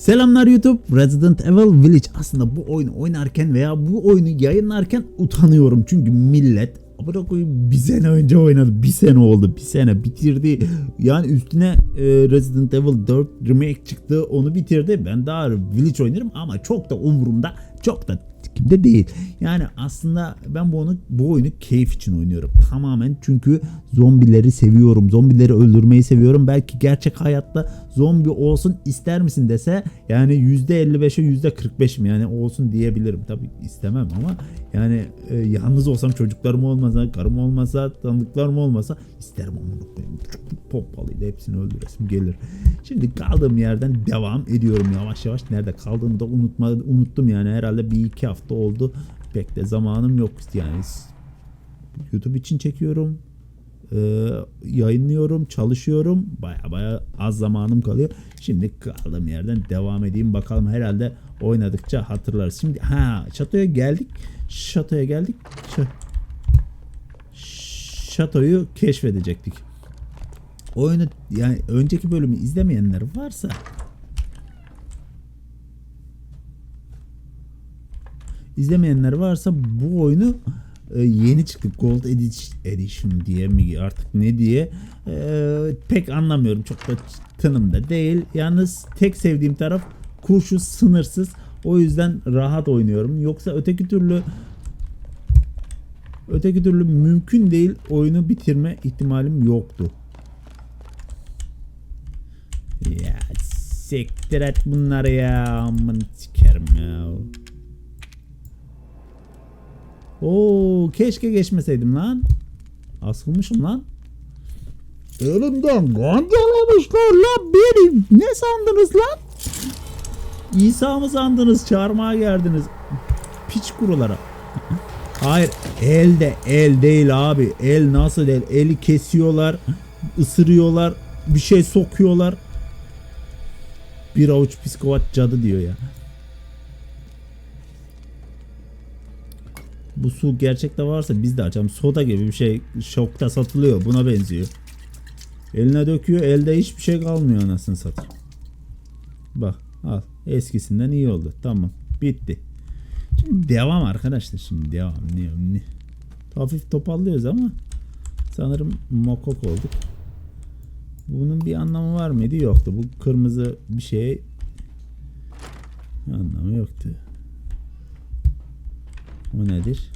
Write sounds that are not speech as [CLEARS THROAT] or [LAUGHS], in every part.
Selamlar YouTube. Resident Evil Village. Aslında bu oyunu oynarken veya bu oyunu yayınlarken utanıyorum. Çünkü millet Amına koyayım bir sene önce oynadı. Bir sene oldu. Bir sene bitirdi. Yani üstüne e, Resident Evil 4 remake çıktı. Onu bitirdi. Ben daha Village oynarım ama çok da umurumda. Çok da kimde değil. Yani aslında ben bu oyunu, bu oyunu keyif için oynuyorum. Tamamen çünkü zombileri seviyorum. Zombileri öldürmeyi seviyorum. Belki gerçek hayatta zombi olsun ister misin dese yani %55'e %45 mi yani olsun diyebilirim. Tabii istemem ama yani e, yalnız olsam çocuklarım olmasa, karım olmasa, tanıdıklarım olmasa isterim onu koyayım. Pompalıyla hepsini öldüresim gelir. Şimdi kaldığım yerden devam ediyorum yavaş yavaş. Nerede kaldığımı da unutma, unuttum yani herhalde bir iki hafta oldu. Pek de zamanım yok yani. YouTube için çekiyorum. Ee, yayınlıyorum, çalışıyorum. Baya baya az zamanım kalıyor. Şimdi kaldığım yerden devam edeyim. Bakalım herhalde oynadıkça hatırlarız. Şimdi ha şatoya geldik. Şatoya geldik. Ş- şatoyu keşfedecektik. Oyunu yani önceki bölümü izlemeyenler varsa izlemeyenler varsa bu oyunu e, yeni çıktı Gold Edi- Edition diye mi artık ne diye e, pek anlamıyorum. Çok da tınımda değil. Yalnız tek sevdiğim taraf kurşun sınırsız. O yüzden rahat oynuyorum. Yoksa öteki türlü öteki türlü mümkün değil oyunu bitirme ihtimalim yoktu. Ya siktir et bunları ya aman sikerim ya Oo keşke geçmeseydim lan. Asılmışım lan. Elimden gondolamışlar lan beni. Ne sandınız lan? İsa mı sandınız? Çağırmaya geldiniz. Piç kurulara. Hayır elde el değil abi. El nasıl el? Eli kesiyorlar. ısırıyorlar. Bir şey sokuyorlar. Bir avuç psikopat cadı diyor ya. Bu su gerçekte varsa biz de açalım. Soda gibi bir şey şokta satılıyor. Buna benziyor. Eline döküyor. Elde hiçbir şey kalmıyor anasını satayım. Bak al. Eskisinden iyi oldu. Tamam. Bitti. Şimdi devam arkadaşlar. Şimdi devam. Ne, ne. Hafif topallıyoruz ama sanırım mokok olduk. Bunun bir anlamı var mıydı? Yoktu. Bu kırmızı bir şey anlamı yoktu. O nedir?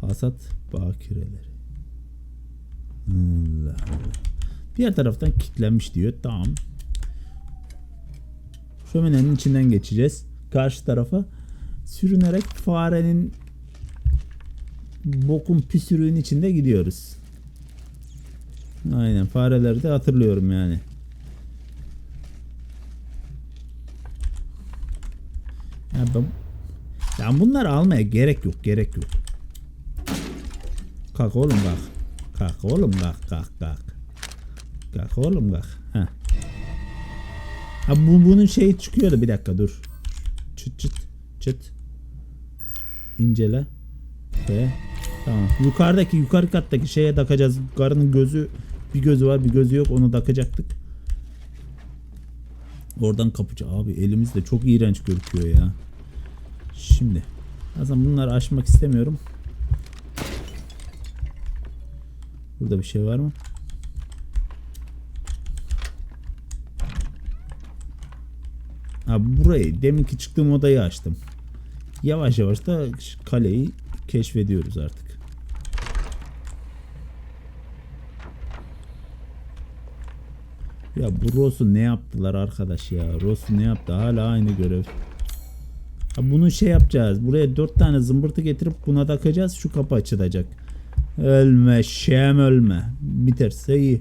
Hasat bakireleri. Allah Allah. Diğer taraftan kilitlenmiş diyor. Tamam. Şöminenin içinden geçeceğiz. Karşı tarafa sürünerek farenin bokun püsürüğün içinde gidiyoruz. Aynen fareleri de hatırlıyorum yani. Ya ben ya bunları almaya gerek yok, gerek yok. Kalk oğlum kalk. Kalk oğlum kalk, kalk, kalk. Kalk oğlum kalk. Heh. Ha bu bunun şeyi çıkıyordu bir dakika dur. Çıt çıt çıt. İncele. Ve tamam. Yukarıdaki yukarı kattaki şeye takacağız. Karının gözü bir gözü var bir gözü yok onu takacaktık. Oradan kapıcı abi elimiz de çok iğrenç gözüküyor ya. Şimdi. Aslında bunları açmak istemiyorum. Burada bir şey var mı? Ha burayı deminki çıktığım odayı açtım. Yavaş yavaş da kaleyi keşfediyoruz artık. Ya bu Ross'u ne yaptılar arkadaş ya? Ross'u ne yaptı? Hala aynı görev. Bunu şey yapacağız. Buraya dört tane zımbırtı getirip buna takacağız. Şu kapı açılacak. Ölme şem ölme. Biterse iyi.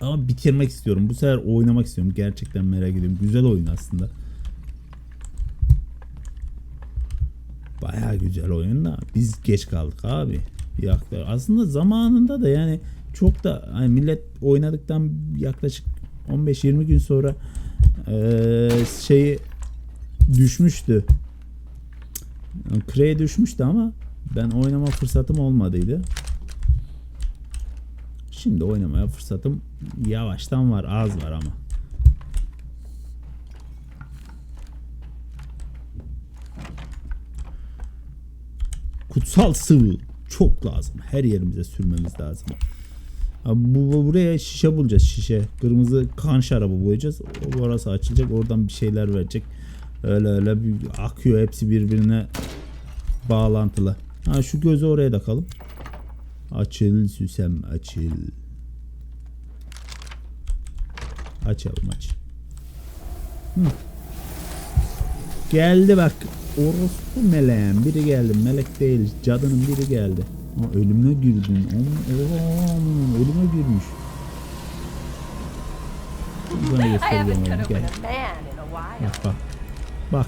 Ama bitirmek istiyorum. Bu sefer oynamak istiyorum. Gerçekten merak ediyorum. Güzel oyun aslında. Baya güzel oyun da biz geç kaldık abi. Yaklaşık. Aslında zamanında da yani çok da hani millet oynadıktan yaklaşık 15-20 gün sonra eee şeyi düşmüştü. Yani Kreye düşmüştü ama ben oynama fırsatım olmadıydı. Şimdi oynamaya fırsatım yavaştan var. Az var ama. Kutsal sıvı çok lazım. Her yerimize sürmemiz lazım. Bu, bu buraya şişe bulacağız şişe. Kırmızı kan şarabı boyayacağız. Orası açılacak. Oradan bir şeyler verecek. Öyle öyle bir akıyor hepsi birbirine bağlantılı. Ha şu gözü oraya takalım. Açıl Süsem açıl. Açalım aç. Hı. Geldi bak. Orospu meleğin biri geldi. Melek değil. Cadının biri geldi. Aa, ölüme girdin. Aman, ölüme girmiş. Haven't göstereceğim onu. Gel. Bak bak. Bak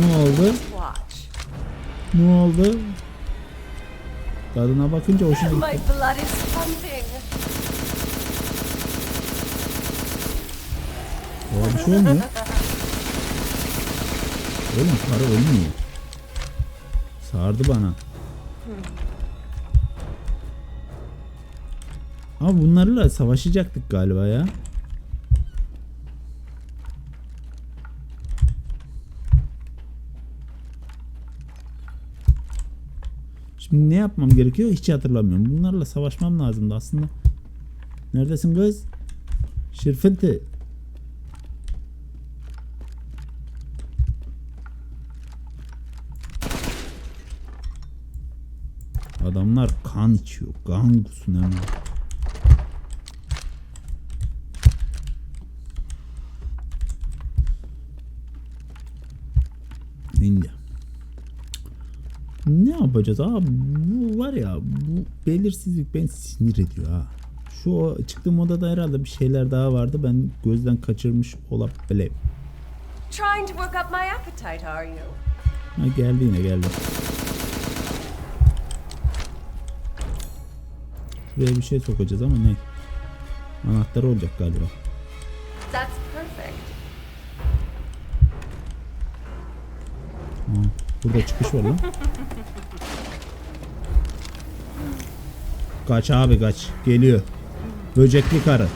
ne oldu? Ne oldu? Tadına bakınca hoşuna gitti. Aa, bir şey olmuyor. Oğlum karı ölmüyor. Sardı bana. Ama bunlarla savaşacaktık galiba ya. Ne yapmam gerekiyor hiç hatırlamıyorum. Bunlarla savaşmam lazımdı aslında. Neredesin kız? Şirfeti. Adamlar kan içiyor. Kan kusun hemen. Şimdi. Ne yapacağız abi? Bu var ya bu belirsizlik beni sinir ediyor ha. Şu çıktığım odada herhalde bir şeyler daha vardı. Ben gözden kaçırmış olabilirim. Trying to work up my appetite, are you? Ha geldi yine geldi. Buraya bir şey sokacağız ama ne? Anahtarı olacak galiba. That's perfect. Ha, burada çıkış var lan. [LAUGHS] Kaç abi kaç. Geliyor. Böcekli karı.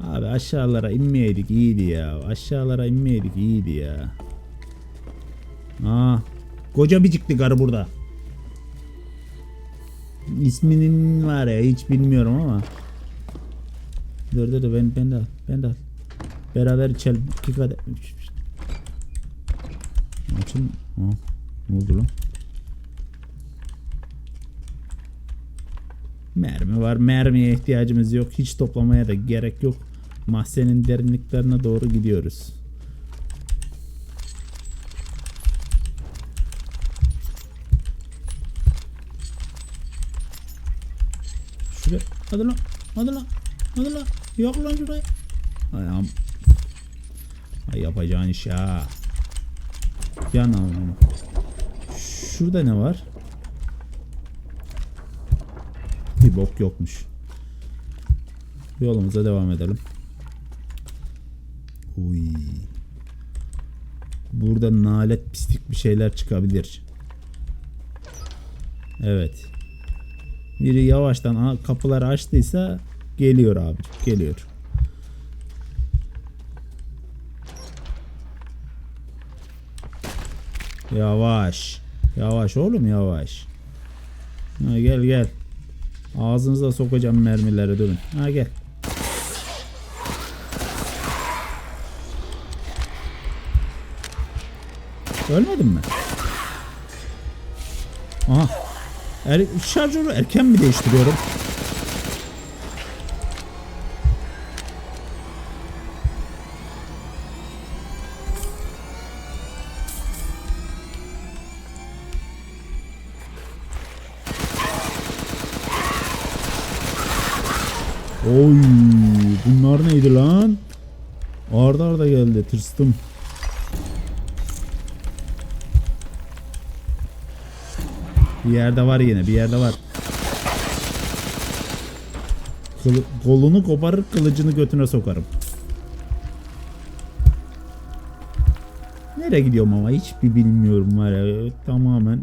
Abi aşağılara inmeyeydik iyiydi ya. Aşağılara inmeyeydik iyiydi ya. Aa, koca bicikli karı burada. İsminin var ya hiç bilmiyorum ama. Dur dur ben, ben de. Ben de al. Beraber içelim. İki kadeh. Açın. Aa, ne oldu lan? Mermi var. Mermiye ihtiyacımız yok. Hiç toplamaya da gerek yok. Mahzenin derinliklerine doğru gidiyoruz. Şuraya. Hadi lan. Hadi lan. Hadi lan. Yok lan şuraya. Ayağım. Ay yapacağın iş ha. Yan al onu. Şurada ne var? Bir bok yokmuş. Yolumuza devam edelim. Uy. Burada nalet pislik bir şeyler çıkabilir. Evet. Biri yavaştan kapıları açtıysa geliyor abi. Geliyor. Yavaş. Yavaş oğlum yavaş. Ha, gel gel. Ağzınıza sokacağım mermileri durun. Ha gel. Ölmedin mi? Aha. Er, şarjörü erken mi değiştiriyorum? Oy, bunlar neydi lan? Arda arda geldi, tırstım. Bir yerde var yine, bir yerde var. Kılı- kolunu koparır, kılıcını götüne sokarım. Nereye gidiyorum ama hiçbir bilmiyorum var ya. Tamamen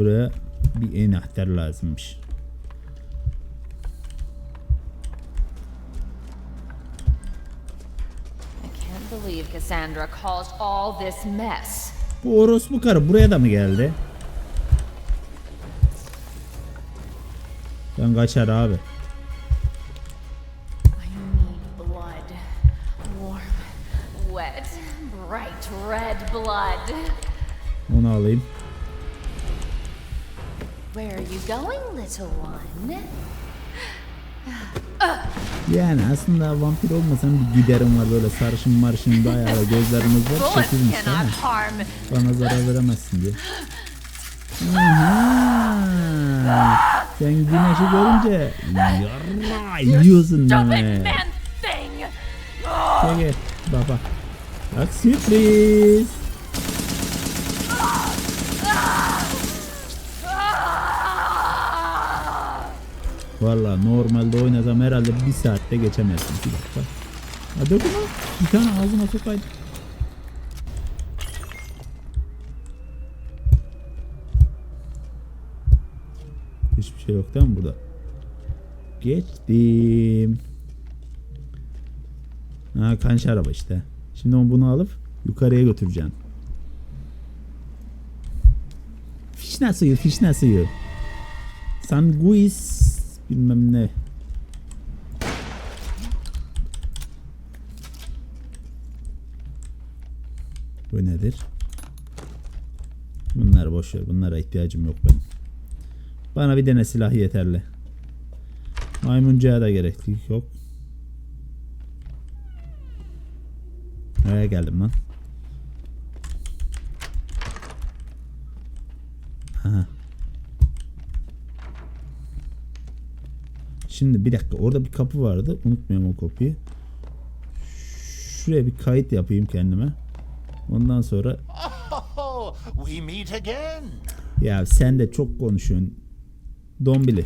Buraya bir enahtar lazımmış. Bu orospu karı buraya da mı geldi? Ben kaçar abi. I need little one? Yani aslında vampir olmasam bir giderim var böyle sarışın marşın bayağı gözlerimiz var çekilmiş ama bana zarar veremezsin diye. Aha! Sen güneşi görünce yarra yiyorsun demek. gel baba. Bak sürpriz. Valla normalde oynasam herhalde bir saatte geçemezsin. Bir dakika. Hadi okuma. Bir tane ağzıma sokaydı. Hiçbir şey yok değil mi burada? Geçtim. Ha kanşı araba işte. Şimdi onu bunu alıp yukarıya götüreceğim. Fişne suyu, fişne suyu. Sanguis bilmem ne. Bu nedir? Bunlar boş. Bunlara ihtiyacım yok benim. Bana bir tane silah yeterli. Maymuncuğa da gerekli yok. Nereye geldim lan? Aha. Şimdi bir dakika orada bir kapı vardı. Unutmayayım o kapıyı. Şuraya bir kayıt yapayım kendime. Ondan sonra Oh, we meet again. ya sen de çok konuşuyorsun. Dombili.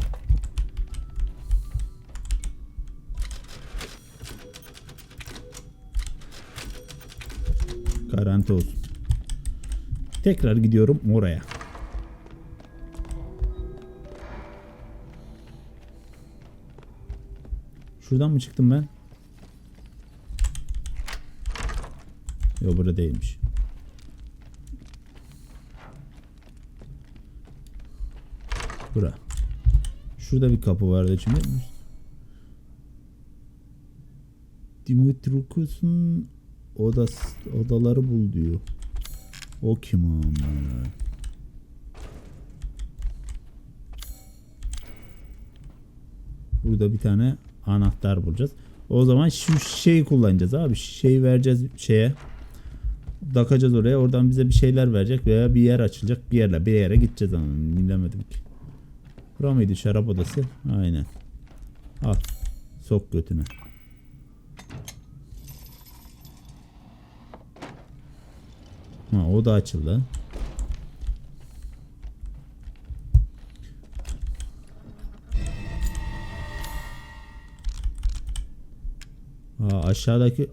Garanti olsun. Tekrar gidiyorum oraya. Şuradan mı çıktım ben? Yok burada değilmiş. Bura. Şurada bir kapı vardı şimdi. Dimitrikus'un odas, odaları bul diyor. O kim ama? Burada bir tane anahtar bulacağız. O zaman şu şeyi kullanacağız abi. Şeyi vereceğiz şeye. Takacağız oraya. Oradan bize bir şeyler verecek veya bir yer açılacak. Bir yerle bir yere gideceğiz ama bilemedim ki. Bura mıydı şarap odası? Aynen. Al. Sok götüne. Ha o da açıldı. Ha, aşağıdaki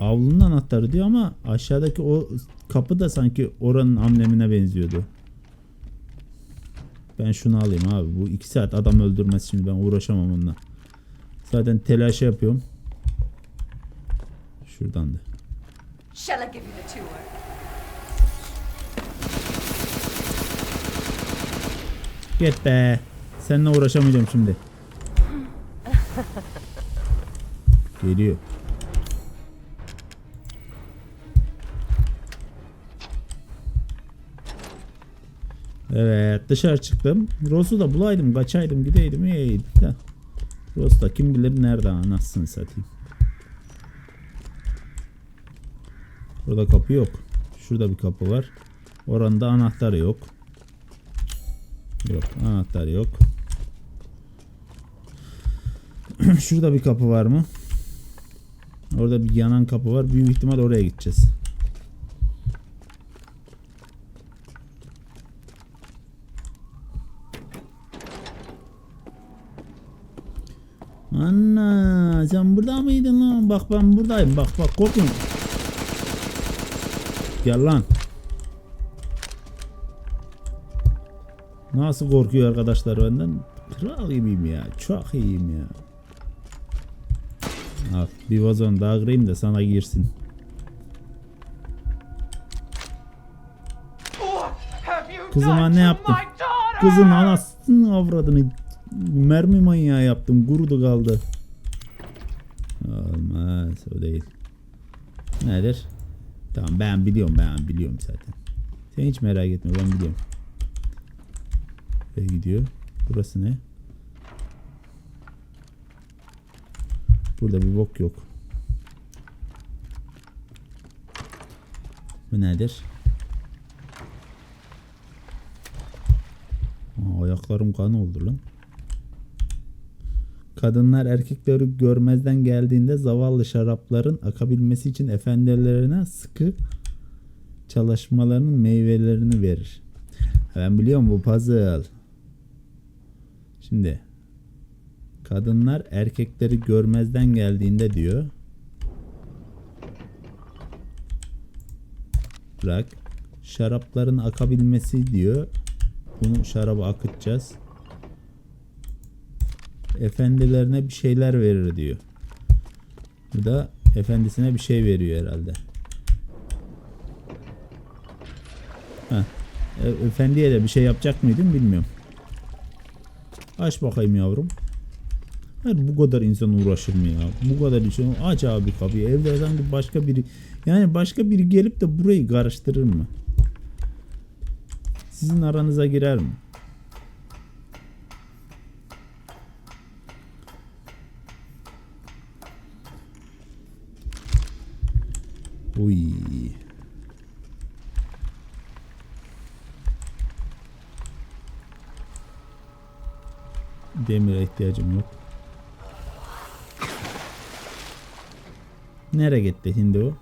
avlunun anahtarı diyor ama aşağıdaki o kapı da sanki oranın amblemine benziyordu. Ben şunu alayım abi. Bu iki saat adam öldürmez şimdi ben uğraşamam onunla. Zaten telaş yapıyorum. Şuradan da. Git be. Seninle uğraşamayacağım şimdi. [LAUGHS] Geliyor. Evet dışarı çıktım. Rose'u da bulaydım kaçaydım gideydim iyiydi de. Rose da kim bilir nerede anasını satayım. Burada kapı yok. Şurada bir kapı var. Oranda anahtarı yok. Yok anahtar yok. [CLEARS THROAT] Şurada bir kapı var mı? Orada bir yanan kapı var. Büyük ihtimal oraya gideceğiz. Anna sen burada mıydın lan? Bak ben buradayım. Bak bak korkma. Gel lan. Nasıl korkuyor arkadaşlar benden? Kral gibiyim ya. Çok iyiyim ya. Al bir vazon daha kırayım da sana girsin. Kızıma ne yaptım? Kızın anasını avradını mermi manyağı yaptım. Kurudu kaldı. Olmaz o değil. Nedir? Tamam ben biliyorum ben biliyorum zaten. Sen hiç merak etme ben biliyorum. Nereye gidiyor? Burası ne? Burada bir bok yok. Bu nedir? Aa, ayaklarım kan oldu lan. Kadınlar erkekleri görmezden geldiğinde zavallı şarapların akabilmesi için efendilerine sıkı çalışmalarının meyvelerini verir. Ben biliyorum bu puzzle. Şimdi kadınlar erkekleri görmezden geldiğinde diyor. Bırak. Şarapların akabilmesi diyor. Bunu şaraba akıtacağız. Efendilerine bir şeyler verir diyor. Bu da efendisine bir şey veriyor herhalde. Heh. Efendiye de bir şey yapacak mıydım bilmiyorum. Aç bakayım yavrum. Her bu kadar insan uğraşır mı ya? Bu kadar insan aç abi kapıyı. Evde sanki başka biri yani başka biri gelip de burayı karıştırır mı? Sizin aranıza girer mi? Uy. Demire ihtiyacım yok. Nereye gitti şimdi o?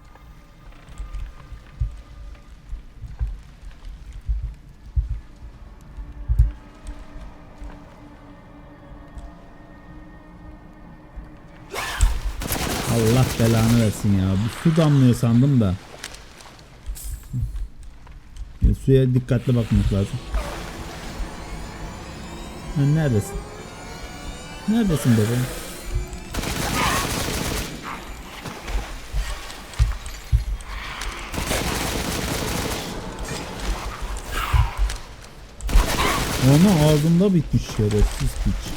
Allah belanı versin ya. Bu su damlıyor sandım da. Ya, suya dikkatli bakmak lazım. Neredesin? Neredesin bebeğim? Ağzımda bitmiş şerefsiz piç.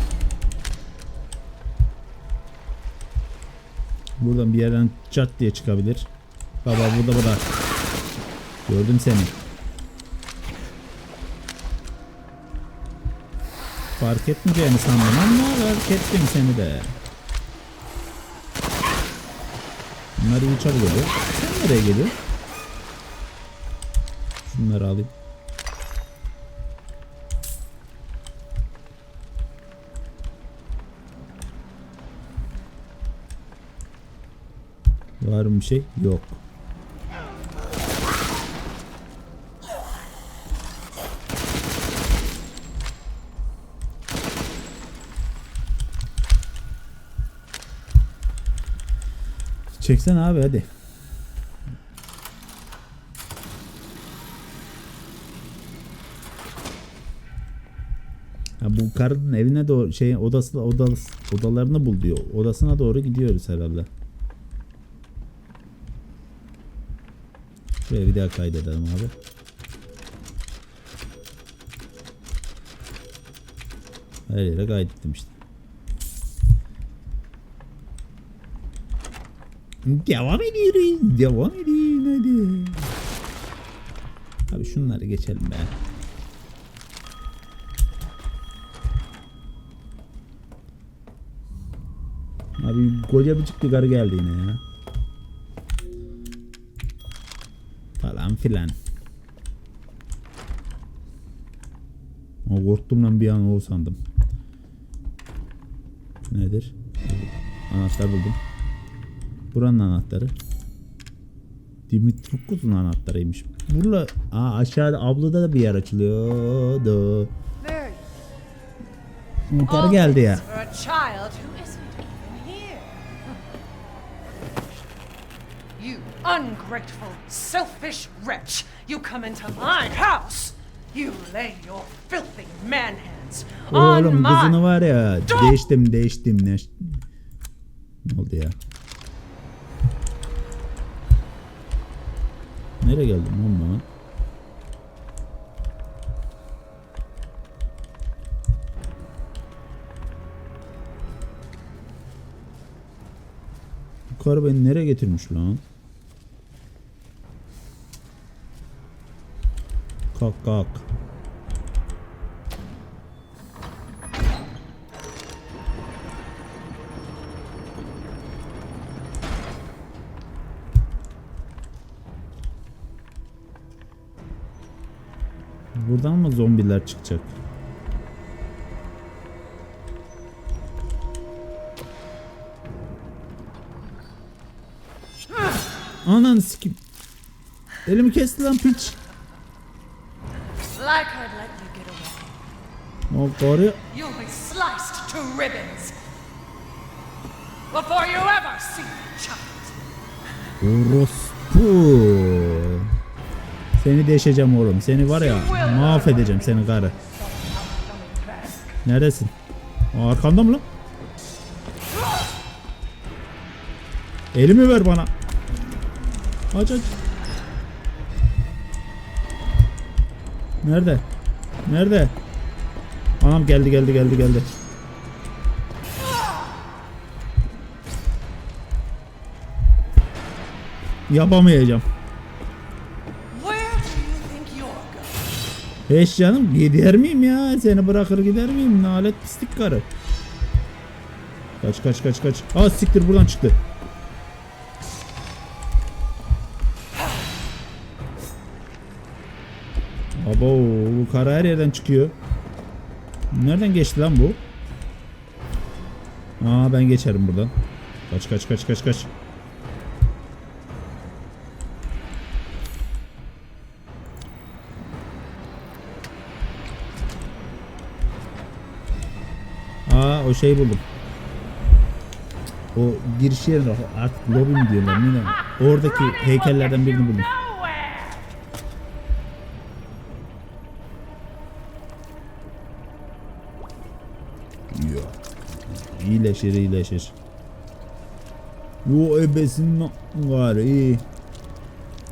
Buradan bir yerden çat diye çıkabilir. Baba burada burada. Gördüm seni. Fark etmeyeceğini sandım ama fark ettim seni de. Bunlar iyi çabuk oluyor. Sen nereye geliyor? Şunları alayım. Var mı bir şey? Yok. Çeksen abi hadi. Ha bu karının evine doğru şey odası odalarını bul diyor. Odasına doğru gidiyoruz herhalde. Şuraya bir daha kaydedelim abi. Her yere kaydettim işte. Devam ediyoruz. Devam edin hadi. Abi şunları geçelim be. Abi koca bir çıktı karı geldi yine ya. Filan. O korktum lan bir an o sandım. Nedir? Anahtar buldum. Buranın anahtarı. Dimitrikus'un anahtarıymış. Burada aa, aşağıda ablada da bir yer açılıyordu. Yukarı geldi ya. For a child who isn't even here. You ungrateful, selfish wretch! You come into my house! You lay your filthy man hands on Oğlum my kızını var ya değiştim değiştim ne ne oldu ya? Nereye geldim lan ben? Bu karı beni nereye getirmiş lan? Kalk kalk. Buradan mı zombiler çıkacak? Anan sikim. Elimi kesti lan piç. like I'd let you get away. O karı You'll be sliced to ribbons before you ever see the child. orospu. Seni deşeceğim oğlum. Seni var ya mahvedeceğim seni karı. Neredesin? Aa, Arkanda mı lan? Elimi ver bana. Aç aç. Nerede? Nerede? Anam geldi geldi geldi geldi. Yapamayacağım. Hiç canım gider miyim ya? Seni bırakır gider miyim? Nalet pislik karı. Kaç kaç kaç kaç. Aa siktir buradan çıktı. Abo bu kara her yerden çıkıyor. Nereden geçti lan bu? Aa ben geçerim buradan. Kaç kaç kaç kaç kaç. Aa o şeyi buldum. O giriş yerine artık lobi mi diyorlar? Oradaki heykellerden birini buldum. İyileşir iyileşir. Yo ebesinin var iyi.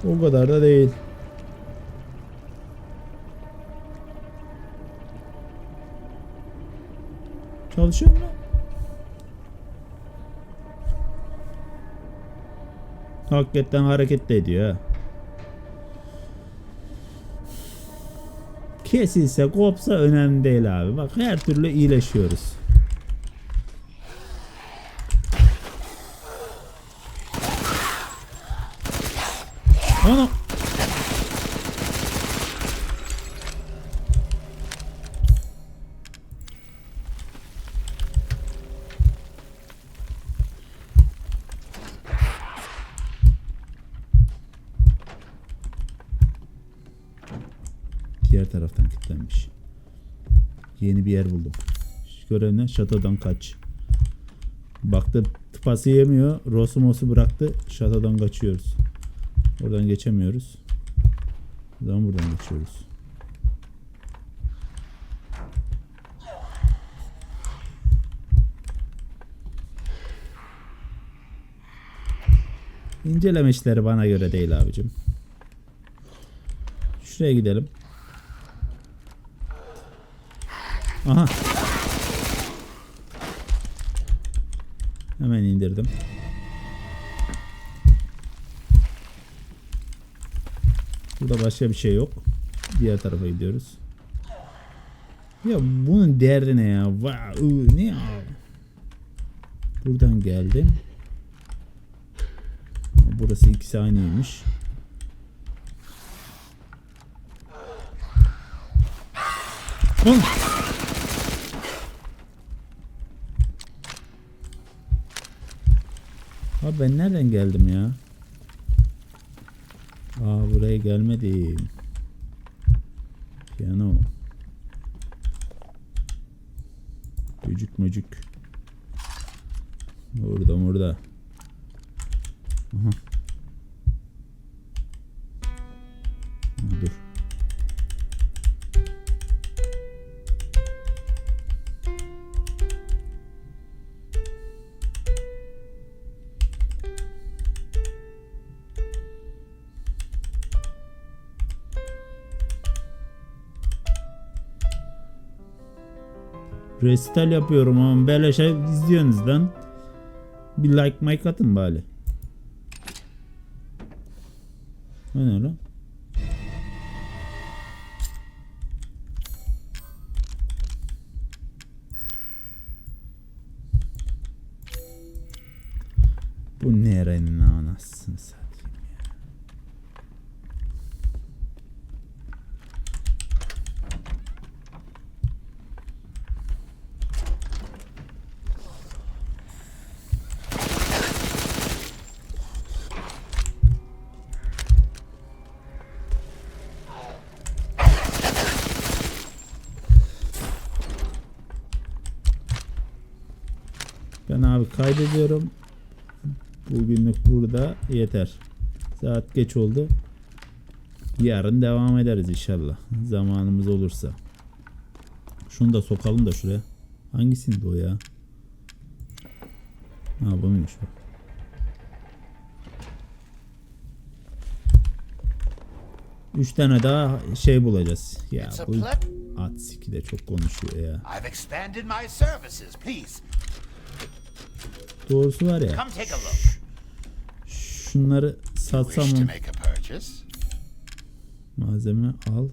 O kadar da değil. Çalışıyor mu? Hakikaten hareket de ediyor ha. Kesilse kopsa önemli değil abi. Bak her türlü iyileşiyoruz. Ana. Diğer kilitlenmiş. Yeni bir yer buldum. Görev ne? Şatodan kaç. Baktı tıpası yemiyor. Rosmos'u bıraktı. Şatodan kaçıyoruz. Oradan geçemiyoruz. Zaman buradan geçiyoruz. İnceleme işleri bana göre değil abicim. Şuraya gidelim. Aha. Hemen indirdim. Burada başka bir şey yok. Diğer tarafa gidiyoruz. Ya bunun derdi ne ya? Vay, ıı, ne ya? Buradan geldim. Burası ikisi aynıymış. Oğlum. Abi ben nereden geldim ya? Aa buraya gelmedim. Piyano. Mücük mücük. Orada orada. Aha. Resital yapıyorum ama beleşe izliyorsunuz lan. Bir like mike atın bari. O ne lan? Bu nerenin anasını satayım ya. Ben abi kaydediyorum. Bugünlük burada yeter. Saat geç oldu. Yarın devam ederiz inşallah. Zamanımız olursa. Şunu da sokalım da şuraya. Hangisinde o ya? Ha buymuş bak. Üç tane daha şey bulacağız. Ya bu at siki de çok konuşuyor ya. I've expanded my services. Please, Doğrusu var ya. Şunları satsam mı? malzeme al.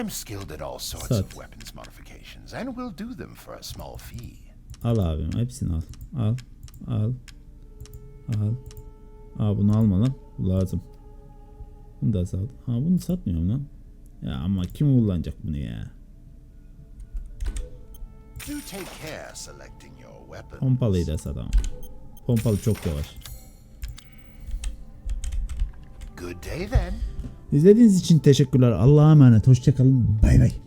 I'm skilled at all sorts Sat. of weapons modifications, and will do them for a small fee. Al abim hepsini al. Al. Al. Al. Aa bunu alma lan. Bu lazım. Bunu da sat. Ha bunu satmıyorum lan. Ya ama kim kullanacak bunu ya? Do take care selecting your weapons. Pompalıyı da sat ama. Pompalı çok yavaş. Good day then. İzlediğiniz için teşekkürler. Allah'a emanet. Hoşçakalın. Bay bay.